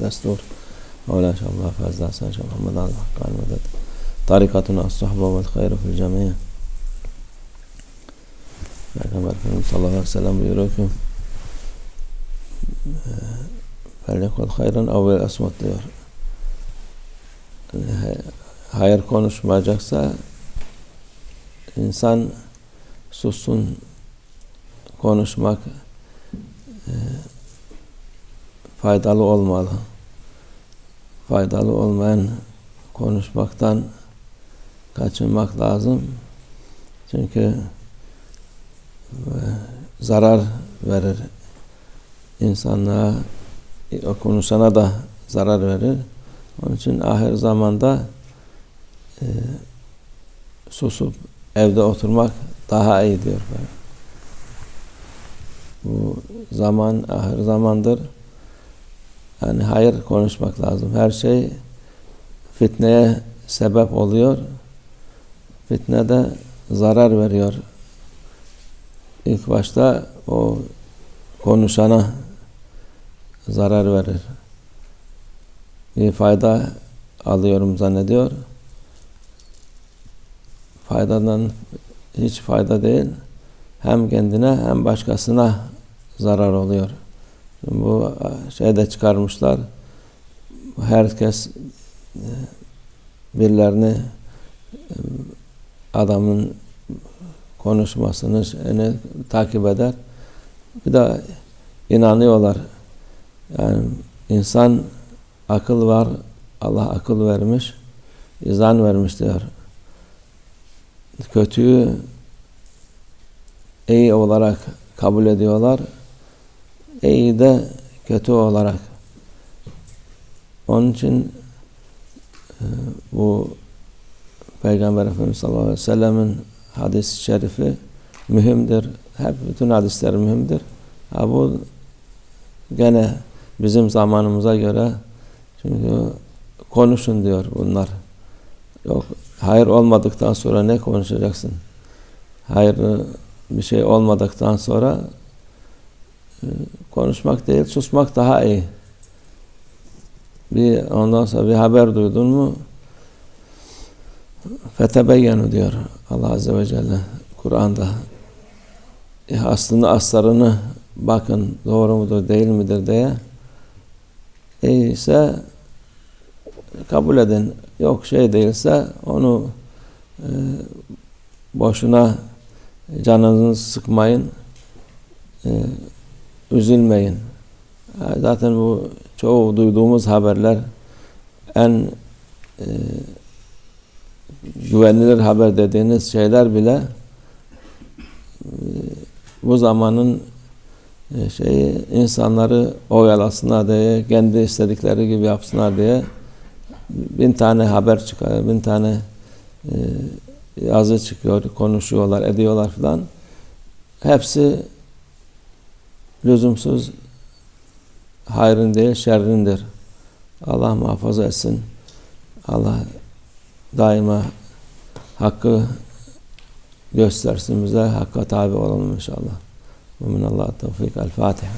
دستور. اولا ان شاء الله فاز إن شاء الله محمد على الحق على المدد طريقتنا الصحبة والخير في الجميع لكن بركنا صلى الله عليه وسلم بيروكم فليكن خيرا أو بالأسوى الطيور هاير كونش ما جاكسا إنسان سوسون كونش ماك أه faydalı olmalı. Faydalı olmayan konuşmaktan kaçınmak lazım. Çünkü e, zarar verir. insanlığa o konuşana da zarar verir. Onun için ahir zamanda e, susup evde oturmak daha iyi diyor. Bu zaman ahir zamandır. Yani hayır konuşmak lazım. Her şey fitneye sebep oluyor. Fitne de zarar veriyor. İlk başta o konuşana zarar verir. Bir fayda alıyorum zannediyor. Faydadan hiç fayda değil. Hem kendine hem başkasına zarar oluyor. Bu şeyde çıkarmışlar. Herkes e, birilerini e, adamın konuşmasını yani, takip eder. Bir de inanıyorlar. Yani insan akıl var. Allah akıl vermiş. izan vermiş diyor. Kötüyü iyi olarak kabul ediyorlar. İyi de kötü olarak. Onun için e, bu Peygamber Efendimiz sallallahu aleyhi ve sellemin hadis-i şerifi mühimdir. Hep bütün hadisler mühimdir. Ha bu gene bizim zamanımıza göre çünkü konuşun diyor bunlar. Yok hayır olmadıktan sonra ne konuşacaksın? Hayırlı bir şey olmadıktan sonra e, konuşmak değil susmak daha iyi. Bir ondan sonra bir haber duydun mu fetebeyyenu diyor Allah Azze ve Celle Kur'an'da. E, aslında aslarını bakın doğru mudur değil midir diye iyiyse kabul edin. Yok şey değilse onu e, boşuna canınızı sıkmayın. E, üzülmeyin. Zaten bu çoğu duyduğumuz haberler en e, güvenilir haber dediğiniz şeyler bile e, bu zamanın e, şeyi insanları oyalasınlar diye, kendi istedikleri gibi yapsınlar diye bin tane haber çıkıyor, bin tane e, yazı çıkıyor, konuşuyorlar, ediyorlar filan. Hepsi lüzumsuz hayrın değil şerrindir. Allah muhafaza etsin. Allah daima hakkı göstersin bize. Hakka tabi olalım inşallah. Ve minallah tevfik. El Fatiha.